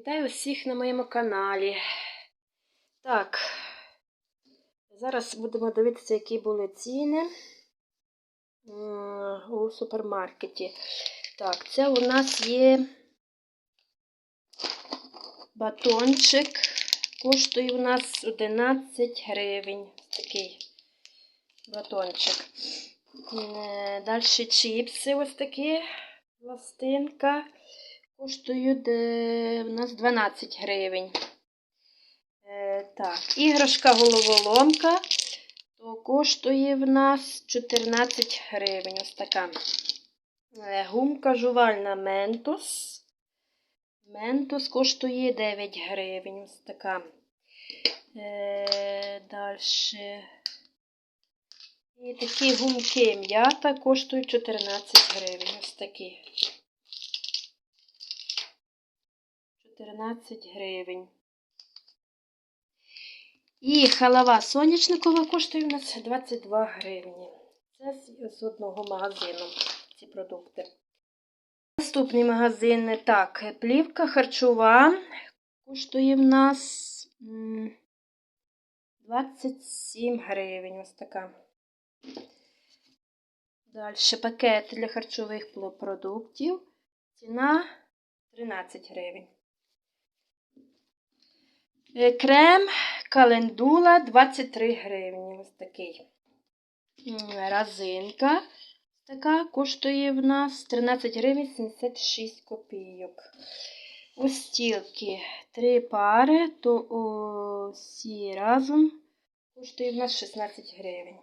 Вітаю усіх на моєму каналі. Так, зараз будемо дивитися, які були ціни у супермаркеті. Так, це у нас є батончик. Коштує у нас 11 гривень. Такий батончик. Далі чіпси ось такі. Пластинка. Коштують е, у нас 12 гривень. Е, так, іграшка головоломка, то коштує в нас 14 гривень. Ось така. Е, гумка жувальна Ментос. Ментос коштує 9 гривень. Ось така. Е, далі. І такі гумки м'ята коштують 14 гривень. Ось такі. 14 гривень. І халава соняшникова коштує у нас 22 гривні. Це з одного магазину ці продукти. Наступний магазин, так, плівка харчова коштує в нас 27 гривень. Ось така. Далі пакет для харчових продуктів. Ціна 13 гривень. Е, Крем календула 23 гривні. Ось такий. М, Разинка така коштує в нас 13 гривень 76 копійок. Устілки три пари, то всі разом коштує в нас 16 гривень.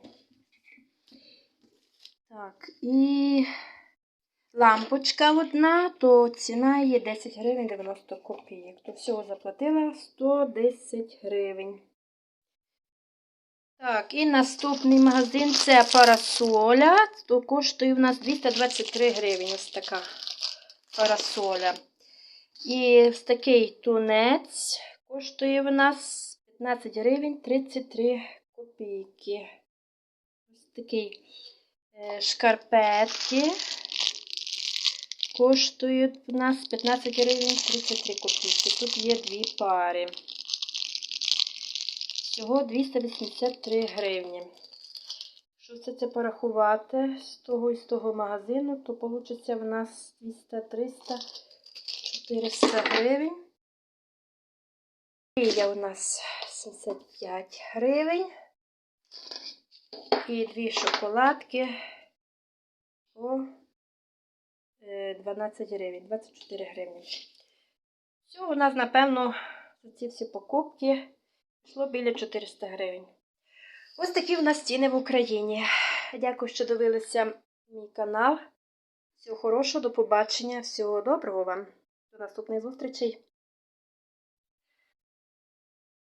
Так, і лампочка одна, то ціна є 10 гривень 90 копійок. То всього заплатила 110 гривень. Так, і наступний магазин це парасоля. То коштує в нас 223 гривень. Ось така парасоля. І ось такий тунець коштує в нас 15 гривень 33 копійки. Ось такий е, шкарпетки коштують в нас 15 гривень 33 копійки. Тут є дві пари. Всього 283 гривні. Якщо все це порахувати з того і з того магазину, то вийде в нас 200, 300, 400 гривень. Є у нас 75 гривень. І дві шоколадки по 12 гривень, 24 гривні. Всього у нас, напевно, за ці всі покупки йшло біля 400 гривень. Ось такі в нас ціни в Україні. Дякую, що дивилися мій канал. Всього хорошого, до побачення, всього доброго вам. До наступних зустрічей.